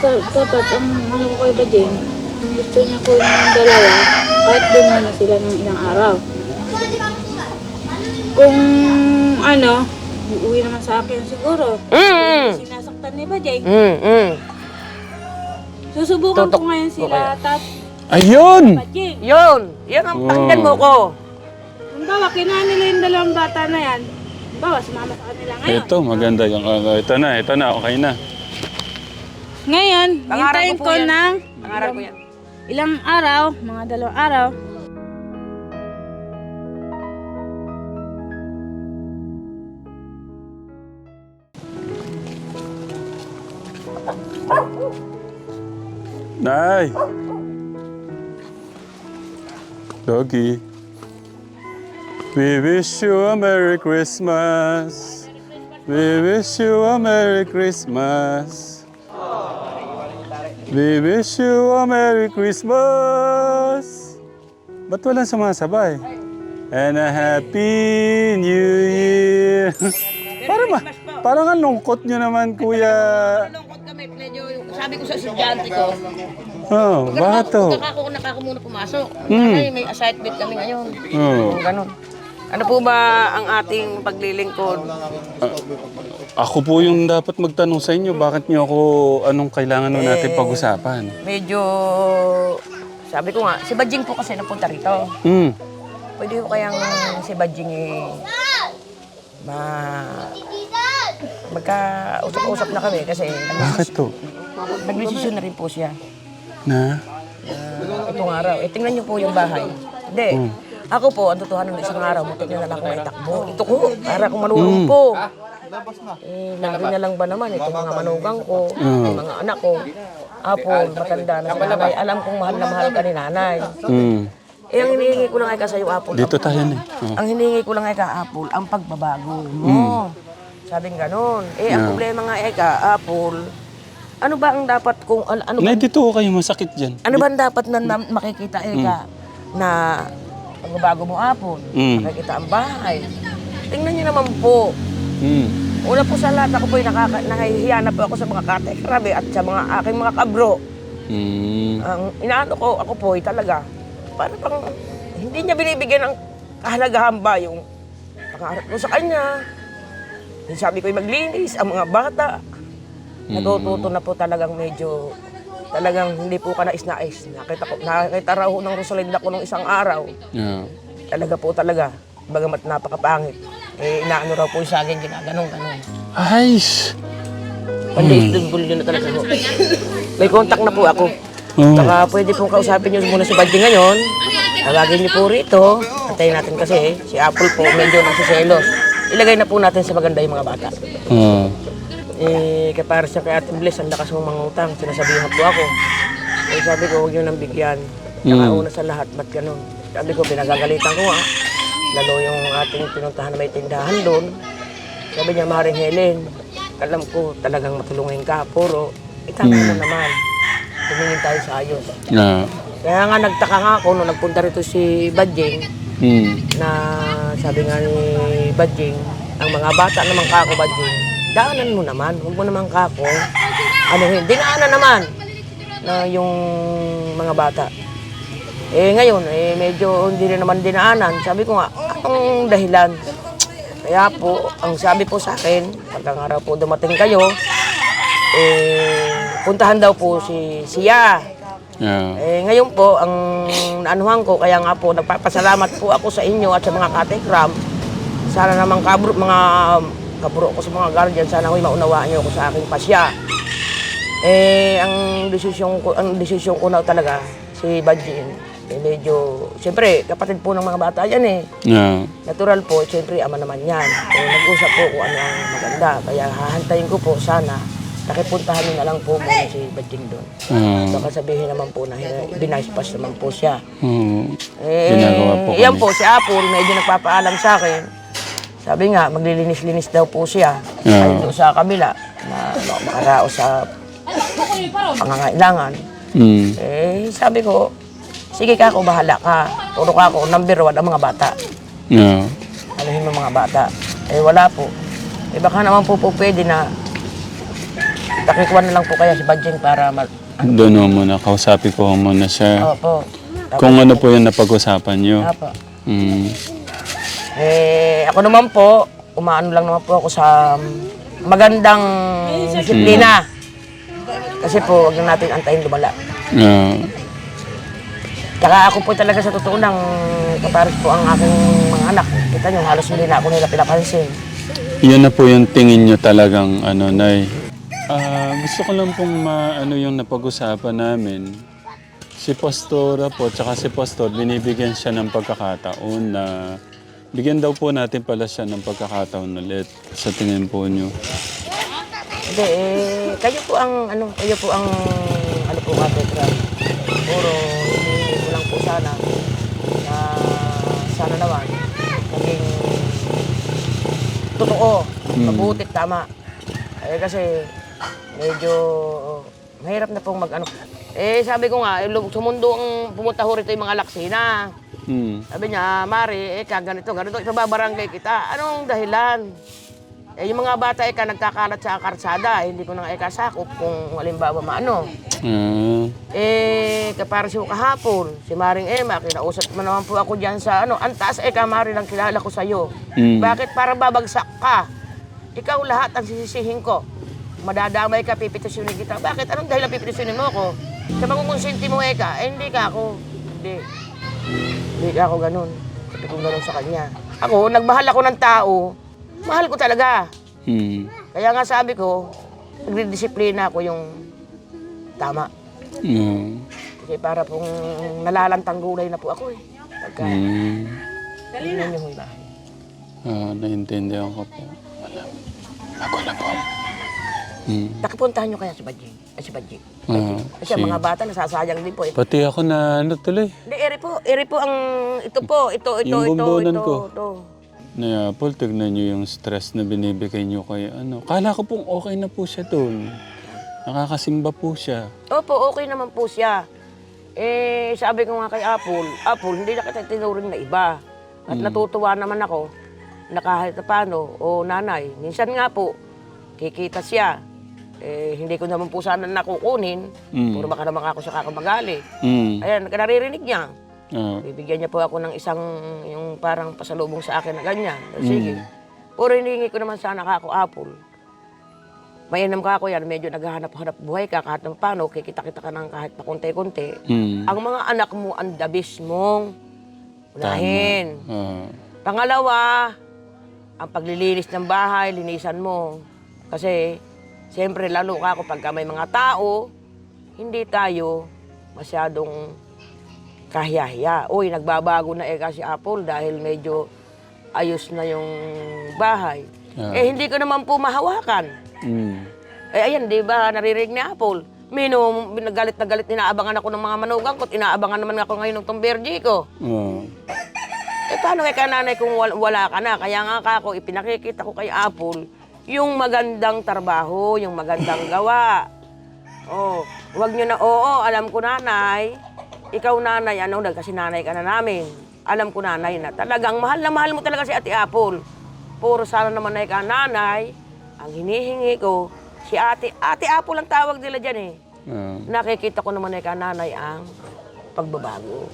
dapat ang ano ko kay kung gusto niya ko yung dalawa, kahit doon muna sila ng ilang araw. Kung ano, uuwi naman sa akin siguro. Mm. Sinasaktan ni Bajing. Mm, mm. Susubukan Tutok ko ngayon sila, tap, Ayun! Bajing. Yun. Yan ang pakinggan mo ko. Kung bawa, kinuha nila yung dalawang bata na yan, bawa, sumama sa kanila ngayon. Ito, maganda yung uh, ito na, ito na, okay na. Ngayon, Pangarap hintayin ko ko, yan. ng Pangaral ko yan. ilang araw, mga dalawang araw. Nay! Doggy. We wish you a Merry Christmas. We wish you a Merry Christmas. We wish you a Merry Christmas. Ba't walang sumasabay? And a Happy New Year. parang, ma- parang ang lungkot nyo naman, kuya. Malungkot kami, medyo, sabi ko sa estudyante ko, Oh, bakit to? Nakako, nakako muna pumasok. Mm. Ay, may assignment kami ngayon. Oh. Ganon. Ano po ba ang ating paglilingkod? Ako po yung dapat magtanong sa inyo, bakit niyo ako, anong kailangan nun natin pag-usapan? Medyo, sabi ko nga, si Badjing po kasi napunta rito. Hmm. Pwede ko kayang si Badjing eh, ma... Magka-usap-usap na kami kasi Bakit to? nag-decision na rin po siya. Na? Ah, itong araw. Eh, tingnan niyo po yung bahay. Hindi. Ako po, ang totohanan ng isang araw, muntik na lang ako maitakbo. Ito ko, para akong manurumpo. Eh, lagi na lang ba naman itong mga manugang ko, itong mga anak ko. Apol, matanda na si nanay. Alam kong mahal na mahal ka ni nanay. Hmm. Eh, ang hinihingi ko lang ay ka sa'yo, Apol. Dito tayo na. Oh. Ang hinihingi ko lang ay ka, Apol, ang pagbabago mo. Sabing ganon. Eh, ang Yeah. problema nga ay ka, Apol, ano ba ang dapat kung, ano, ano ba Nay, dito ko kayo masakit dyan. ano ba ang dapat na, na makikita Eka na pagbabago mo apon? Mm. Makikita ang bahay. Tingnan niyo naman po. Hmm. Una po sa lahat ako po ay nakaka, nahihiya na po ako sa mga katekrabe at sa mga aking mga kabro. Hmm. Ang inaano ko, ako po ay talaga, para pang hindi niya binibigyan ng kahalagahan ba yung pangarap ko sa kanya. Yung sabi ko ay maglinis, ang mga bata. Natututo na po talagang medyo talagang hindi po ka nais-nais. Nakita, ko, nakita raw ng Rosalinda ko nung isang araw. Yeah. Talaga po talaga. Bagamat napakapangit. Eh, inaano raw po sa akin, ginaganong ganon. Ay! Pandisable na talaga po. May contact na po ako. Oh. Saka pwede pong kausapin niyo muna si Badji ngayon. Tawagin niyo po rito. Antayin natin kasi si Apple po medyo nagsiselos. Ilagay na po natin sa maganda yung mga bata. Oh. Eh, kaya para siya kay Ate Bliss, ang lakas mong mangutang. Sinasabihan po ako. Eh, sabi ko, huwag niyo nang bigyan. Saka Mm. una sa lahat, ba't ganun? Sabi ko, pinagagalitan ko nga. Lalo yung ating pinuntahan na may tindahan doon. Sabi niya, Maring Helen, alam ko talagang matulungin ka. Puro, itama mo naman. Tumingin tayo sa ayos. Yeah. Kaya nga nagtaka nga ako nung nagpunta rito si Badjing Hmm. na sabi nga ni Badjing, ang mga bata naman kako Badjing, daanan mo naman, huwag mo naman kako. Ano yun, dinaanan naman na yung mga bata. Eh ngayon, eh medyo hindi rin naman dinaanan. Sabi ko nga, anong dahilan? Kaya po, ang sabi po sa akin, pagka nga raw po dumating kayo, eh, puntahan daw po si siya. Yeah. Eh, ngayon po, ang naanuhan ko, kaya nga po, nagpapasalamat po ako sa inyo at sa mga katekram. Sana naman kabro, mga kabro ko sa mga guardian, sana ho'y maunawaan niyo ako sa aking pasya. Eh, ang desisyon ko, ang desisyon ko na talaga, si Badjin, eh, medyo, siyempre, kapatid po ng mga bata yan eh. Yeah. Natural po, siyempre, ama naman yan. Eh, nag-usap po kung ano ang maganda. Kaya hahantayin ko po, sana, nakipuntahan niyo na lang po muna si Badjing doon. Ah. Baka sabihin naman po na binaspas naman po siya. Oh. Eh, Ginagawa po yan kami. po, si Apple, medyo nagpapaalam sa akin. Sabi nga, maglilinis-linis daw po siya. Yeah. Ay doon sa kabila, na makarao sa pangangailangan. Hmm. Eh, sabi ko, sige ka ako, bahala ka. Puro ka ako, number one ang mga bata. Yeah. Anuhin mo mga bata. Eh, wala po. Eh, baka naman po po pwede na pakikuha na lang po kaya si Badjing para ma... Doon ho muna, kausapin ko muna siya. Opo. Kung ano po yung napag-usapan nyo. Opo. Mm. Eh, ako naman po, umaano lang naman po ako sa magandang disiplina. Kasi po, wag na natin antayin lumala. Ah, Tsaka ako po talaga sa totoo nang kapares po ang aking mga anak. Kita nyo, halos hindi na ako nila pinapansin. yan na po yung tingin nyo talagang ano, Nay. Ah, gusto ko lang pong maano yung napag-usapan namin. Si Pastora po, tsaka si Pastor, binibigyan siya ng pagkakataon na bigyan daw po natin pala siya ng pagkakataon ulit sa tingin po nyo. Hindi, eh, kayo po ang, ano, kayo po ang, ano po kate, Puro, hindi ko lang po sana, na sana naman, maging totoo, mabuti, tama. Eh, kasi, medyo, mahirap na pong mag, ano, eh, sabi ko nga, eh, sumundo ang pumunta ho rito yung mga laksina. Hmm. Sabi niya, Mari, eh, ka, ganito, ganito, ipababarangay kita. Anong dahilan? Eh, yung mga bata, eh, ka, nagkakalat sa karsada, eh, hindi ko na ikasakop kung halimbawa maano. Ah, Eh, kapara siya kahapon, si Maring Emma, kinausap mo naman po ako dyan sa ano, ang taas, eh, ka, Mari, lang kilala ko sa'yo. Mm. Bakit para babagsak ka? Ikaw lahat ang sisisihin ko. Madadamay ka, pipitusunin kita. Bakit? Anong dahilan pipitusunin mo ako? Sa makukonsinti mo, Eka, eh, hindi ka ako. Hindi. Hindi ka ako ganun. Sabi ko ganun sa kanya. Ako, nagmahal ako ng tao, mahal ko talaga. hmm. Kaya nga sabi ko, nagdidisiplina ako yung tama. Hmm. Kasi para pong nalalantang gulay na po ako eh. Pagka, Hmm. tingnan niyo yung bahay. Ah, naintindihan ko po. Wala. Ako na po. Hmm. Nakipuntahan niyo kaya si Badjing? Ay, si Badjing. Ah, Kasi ang sige. mga bata nasasayang din po eh. Pati ako na ano tuloy. Hindi, eri po. Eri po ang, ito po, ito, ito, Yung ito, bumbunan ito, ko. ito. Na Apple, tignan nyo yung stress na binibigay nyo kay ano. Kala ko pong okay na po siya doon. Nakakasimba po siya. Opo, okay naman po siya. Eh, sabi ko nga kay Apple, Apple, hindi na kita tinuring na iba. At natutuwa naman ako na kahit na paano, o nanay, minsan nga po, kikita siya. Eh, hindi ko naman po sana nakukunin. Mm. Puro baka naman ako sa kakamagali. Mm. Ayan, naririnig niya. Ah. Bibigyan niya po ako ng isang, yung parang pasalubong sa akin na ganyan. Sige. Puro hinihingi ko naman sana ako, Apple. Mainam ka ako yan, medyo naghahanap-hanap buhay ka, kahit ng paano, kikita-kita ka ng kahit pa konti-konti. Mm. Ang mga anak mo, ang dabis mong unahin. Ah. Pangalawa, ang paglilinis ng bahay, linisan mo. Kasi, siyempre, lalo ka ako pagka may mga tao, hindi tayo masyadong kahiyahiya. Uy, nagbabago na eh kasi Apple dahil medyo ayos na yung bahay. Ah. Eh, hindi ko naman po mahawakan. Mm. Eh, ayan, di ba, naririnig ni Apple. Mino, nagalit na galit, inaabangan ako ng mga manugang ko, at inaabangan naman ako ngayon ng tomberji ko. Ah. Eh, paano kay kananay kung wal- wala ka na? Kaya nga ka ako, ipinakikita ko kay Apple, yung magandang trabaho, yung magandang gawa. Oh, wag nyo na, oo, alam ko nanay, ikaw nanay, ano, kasi nanay ka na namin. Alam ko nanay na talagang mahal na mahal mo talaga si Ate Apple. Puro sana naman na ka nanay, ang hinihingi ko, si Ate, Ate Apple ang tawag nila dyan eh. Ah. Nakikita ko naman na ka nanay ang pagbabago.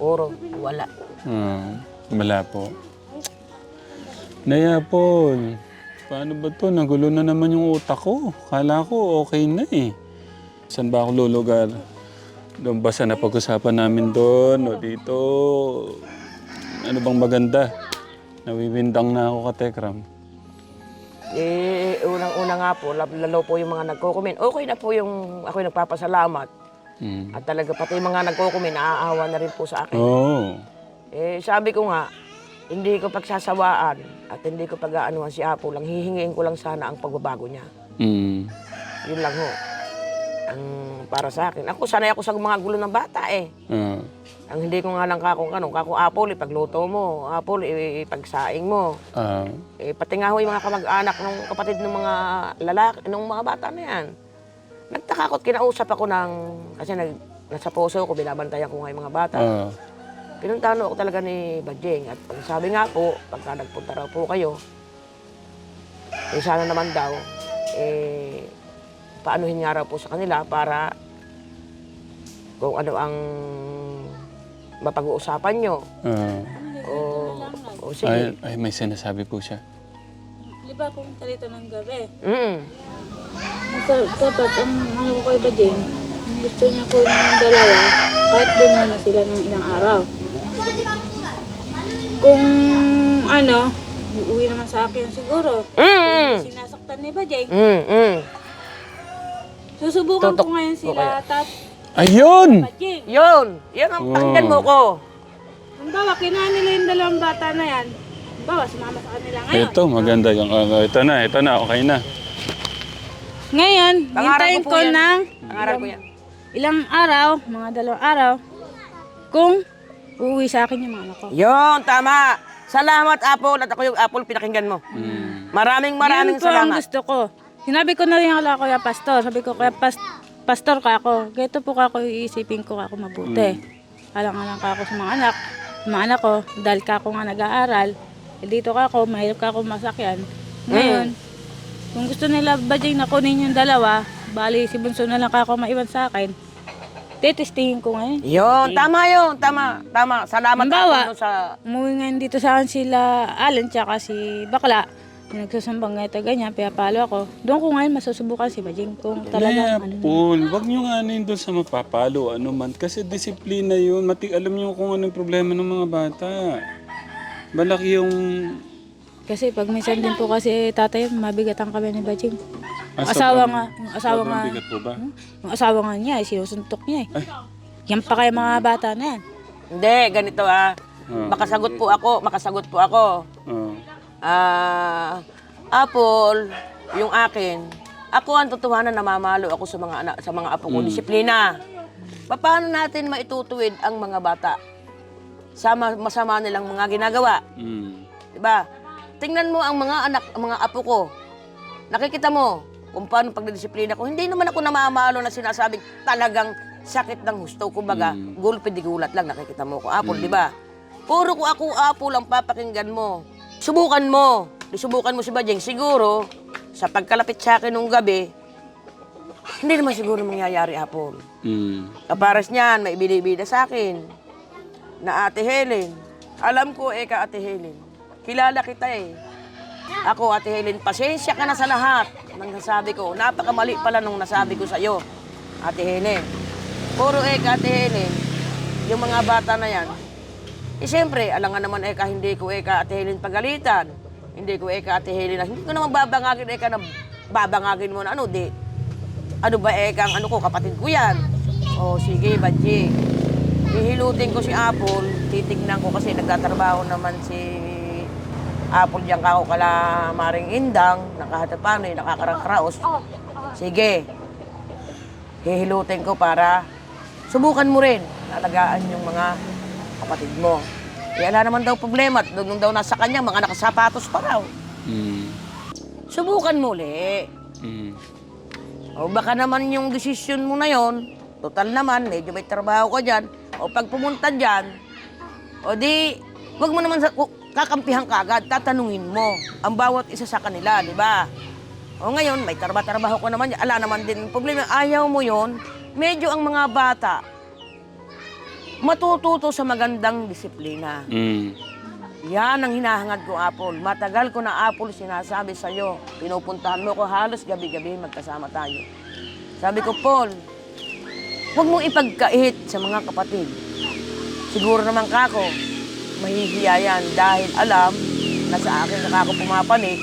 Puro wala. Ah. Wala po. Naya Paul, paano ba to? Nagulo na naman yung utak ko. Kala ko okay na eh. Saan ba ako lulugar? Doon ba sa napag-usapan namin doon o dito? Ano bang maganda? Nawiwindang na ako ka Tekram. Eh, unang-una nga po, lalo po yung mga nagko-comment. Okay na po yung ako yung nagpapasalamat. Mm. At talaga pati yung mga nagko-comment, naaawa na rin po sa akin. Oo. Eh, sabi ko nga, hindi ko pagsasawaan at hindi ko pag-aanuhan si Apo lang. Hihingiin ko lang sana ang pagbabago niya. Mm. Yun lang ho. Ang para sa akin. Ako, sanay ako sa mga gulo ng bata eh. Ah. Ang hindi ko nga lang kakong kanong, kakong Apple, ipagluto mo. Apple, i- ipagsaing mo. Ah. Eh, pati nga ho yung mga kamag-anak ng kapatid ng mga lalaki, ng mga bata na yan. Nagtaka ko at kinausap ako ng, kasi nag, nasa puso ko, binabantayan ko nga yung mga bata. Ah. Pinuntahan ako talaga ni Badjeng at ang sabi nga po, pagka nagpunta raw po kayo, eh sana naman daw, eh, paanuhin nga raw po sa kanila para kung ano ang mapag-uusapan nyo. Ah, O, o ay, sige. ay, may sinasabi po siya. Di ba pumunta dito ng gabi? Mm. Dapat ang ano ko kay Bajing, gusto niya ko yung dalawa, kahit doon muna sila ng ilang araw. Kung ano, uuwi naman sa akin siguro. Mm. Sinasaktan ni Bajing. Mm. Mm. Susubukan Tutok ko ngayon sila, tap Ayun! Yun! Bajing. Yan ang Wow. pakinggan mo ko. Halimbawa, kinuha nila yung dalawang bata na yan. Halimbawa, sumama sa kanila ngayon. Ito, maganda yung... ah, ito na, ito na, okay na. Ngayon, Pangarap hintayin ko ko, ng Pangaral ko yan. ilang araw, mga dalawang araw, kung uuwi sa akin yung mga anak ko. Yun, tama. Salamat, Apple. At ako yung Apple pinakinggan mo. Mm. Maraming maraming Yun po ang salamat. gusto ko. Sinabi ko na rin kala Kuya Pastor. Sabi ko, Kuya pas Pastor ka ako. Ganito po ka ako iisipin ko ako mabuti. Alang-alang ka ako sa mga anak. Sa mga anak ko, dahil ka ako nga nag-aaral, eh, dito ka ako, mahirap ka ako masakyan. Ngayon, kung gusto nila Bajing na kunin yung dalawa, bali si Bunso na lang ka ako maiwan sa akin, tetestingin ko ngayon. Yun, tama yun. Tama, tama. Salamat, Halimbawa, no, sa... Umuwi ngayon dito sa akin sila Alan tsaka si Bakla. Nagsusambang nga ito ganyan, pinapalo ako. Doon ko ngayon masusubukan si Bajing kung talagang ano. Paul, wag niyo nga ano yun doon sa mapapalo, ano man. Kasi disiplina yun. Mati, alam niyo kung anong problema ng mga bata. Malaki yung... Kasi pag minsan din po kasi tatay, mabigatan kami ni Bajing. Ah, asawa sobrang- nga, yung asawa sobrang nga, bigat po ba? yung asawa nga niya, eh, sinusuntok niya eh. Ay. Yan pa kayo mga bata na yan. Hindi, ganito ah. Ah. Makasagot po ako, makasagot po ako. Ah. Ah, Apple, yung akin, ako ang totohanan namamalo ako sa mga anak, sa mga apo ko. Disiplina. Paano natin maitutuwid ang mga bata sa ma- masama nilang mga ginagawa? Mm. 'Di ba? Tingnan mo ang mga anak, ang mga apo ko. Nakikita mo kung paano pagdidisiplina ko. Hindi naman ako namamalo na sinasabing talagang sakit ng gusto. Kumbaga, Mm. gulpi di gulat lang nakikita mo ko. Apple, di ba? Puro ko ako apple ang papakinggan mo. Subukan mo. Subukan mo si Bajeng. Siguro, sa pagkalapit sa akin nung gabi, hindi naman siguro mangyayari apple. Mm. Kaparas niyan, may binibida sa akin na Ate Helen. Alam ko, eh, ka Ate Helen. Kilala kita eh. Ako, Ate Helen, pasensya ka na sa lahat ng nasabi ko. Napakamali pala nung nasabi ko sa'yo, Ate Helen. Puro eh, Ate Helen, yung mga bata na yan. Eh, siyempre, alam nga naman, Eka, hindi ko Eka Ate Helen pagalitan. Hindi ko Eka Ate Helen, na- hindi ko naman babangagin Eka na babangagin mo na ano, di. Ano ba Eka, ang ano ko, kapatid ko yan. O, sige, Badji. Hihilutin ko si Apple, titignan ko kasi nagtatrabaho naman si Apple diyan kako kala Maring Indang, nakahatapano, nakakarangkraos. Sige. Hihilutin ko para subukan mo rin alagaan yung mga kapatid mo. Eh, wala naman daw problema. at Doon daw nasa kanya, mga nakasapatos pa raw. Mm. Subukan mo ulit. Mm. O baka naman yung desisyon mo na yon, total naman, medyo may trabaho ka dyan, o pag pumunta dyan, o di, wag mo naman sa, kakampihan ka agad, tatanungin mo ang bawat isa sa kanila, di ba? O ngayon, may trabaho-trabaho ko naman, ala naman din problema, ayaw mo yon, medyo ang mga bata, matututo sa magandang disiplina. Mm. Yan ang hinahangad ko, Apple. Matagal ko na, Apple, sinasabi sa'yo. Pinupuntahan mo ko halos gabi-gabi magkasama tayo. Sabi ko, Paul, huwag mong ipagkait sa mga kapatid. Siguro naman kako, mahihiya yan dahil alam na sa akin na kako pumapanik,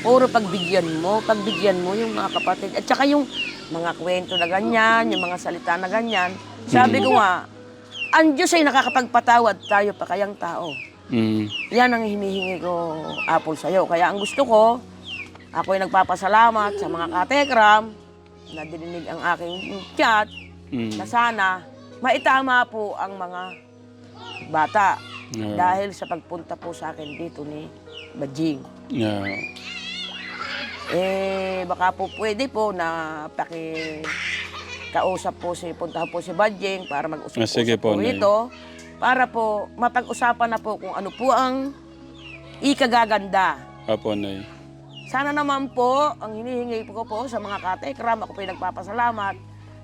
puro pagbigyan mo, pagbigyan mo yung mga kapatid. At saka yung mga kwento na ganyan, yung mga salita na ganyan. Sabi ko nga, ang Diyos ay nakakapagpatawad tayo pa kayang tao. Mm. Yan ang hinihingi ko, Apple, sa'yo. Kaya ang gusto ko, ako ay nagpapasalamat sa mga katekram na dininig ang aking chat Mm. na sana maitama po ang mga bata Yeah. dahil sa pagpunta po sa akin dito ni Bajing. Yeah. Eh, baka po pwede po na paki kausap po si puntahan po si Bajing para mag-usap Ah, po, po ito para po mapag-usapan na po kung ano po ang ikagaganda Apo, Nay. Sana naman po, ang hinihingi ko po sa mga katekram, ako po nagpapasalamat.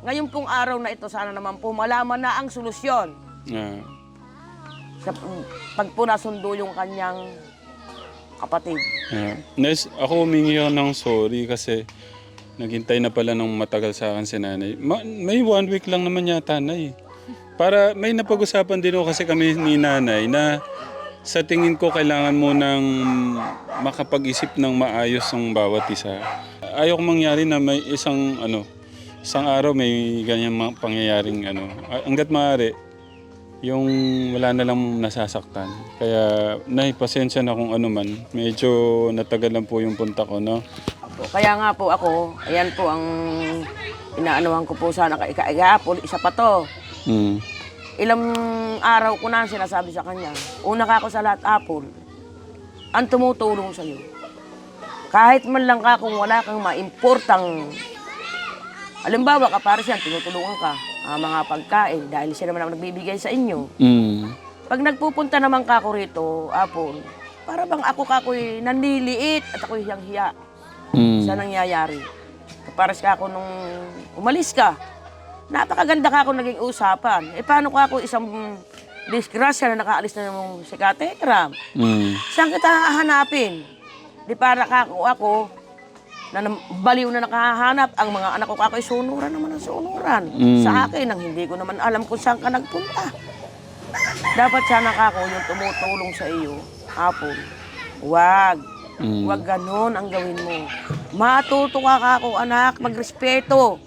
Ngayon pong araw na ito, sana naman po malaman na ang solusyon Ah. Pag po nasundo yung kanyang kapatid. Yeah. Nes, ako humingi ako ng sorry kasi naghintay na pala ng matagal sa akin si nanay. Ma- may one week lang naman yata na Para may napag-usapan din ako kasi kami ni nanay na sa tingin ko kailangan mo nang makapag-isip ng maayos ang bawat isa. Ayaw mangyari na may isang ano, isang araw may ganyan pangyayaring ano. Hanggat maaari, yung wala na lang nasasaktan. Kaya naipasensya na kung ano man. Medyo natagal lang po yung punta ko, no? Opo, Kaya nga po ako, ayan po ang inaanuhan ko po sana kay Kaigapol, isa pa to. Mm. Ilang araw ko na sinasabi sa kanya, una ka ako sa lahat, Apple, ang tumutulong sa'yo. Kahit man lang ka kung wala kang maimportang, alimbawa ka para siya, tinutulungan ka, ang mga pagkain, dahil siya naman ang nagbibigay sa inyo. Mm. Pag nagpupunta naman ka ako rito, Apple, para bang ako kako'y nanliliit at ako'y hiyang-hiya Mm. sa nangyayari. Paras ka ako nung umalis ka. Napakaganda ka ako naging usapan. Eh paano ka ako isang disgrasya na nakaalis na yung si Katekram? Mm. Saan kita hahanapin? Di para ka ako, ako na baliw na nakahanap. Ang mga anak ko ako ay sunuran naman ang sunuran. Mm. Sa akin, ang hindi ko naman alam kung saan ka nagpunta. Dapat sana ka ako yung tumutulong sa iyo. Hapon. Wag. Mm. Huwag ganon ang gawin mo. Matuto ka ka ako, anak, magrespeto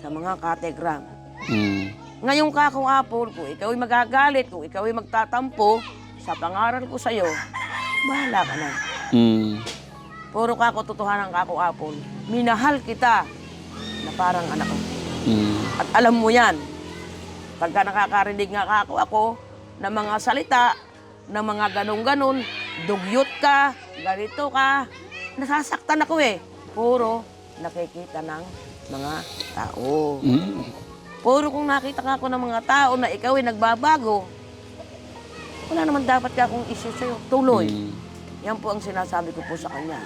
sa mga kategram. Mm. Ngayong ka ako, Apple, kung ikaw ay magagalit, kung ikaw ay magtatampo sa pangaral ko sa'yo, bahala ka na. Mm. Puro ka ako, totohanan ka ako, Apple. Minahal kita na parang anak ko. Mm. At alam mo yan, pagka nakakarinig nga ka ako, ako ng mga salita, ng mga ganun-ganun, dugyot ka, ganito ka, nasasaktan ako eh. Puro nakikita ng mga tao. Mm. Puro kung nakita ka ako ng mga tao na ikaw ay nagbabago, wala naman dapat ka akong issue sa'yo. Tuloy. Mm. Yan po ang sinasabi ko po sa kanya.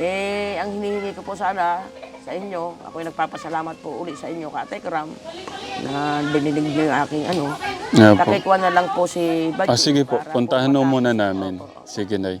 Eh, ang hinihingi ko po sana sa inyo, ako ay nagpapasalamat po uli sa inyo, Katekram, na dininig niyo yung aking ano. Yeah, po. Na lang po si Badji. Ah, sige po, puntahan matapos. muna namin. Sige, Nay.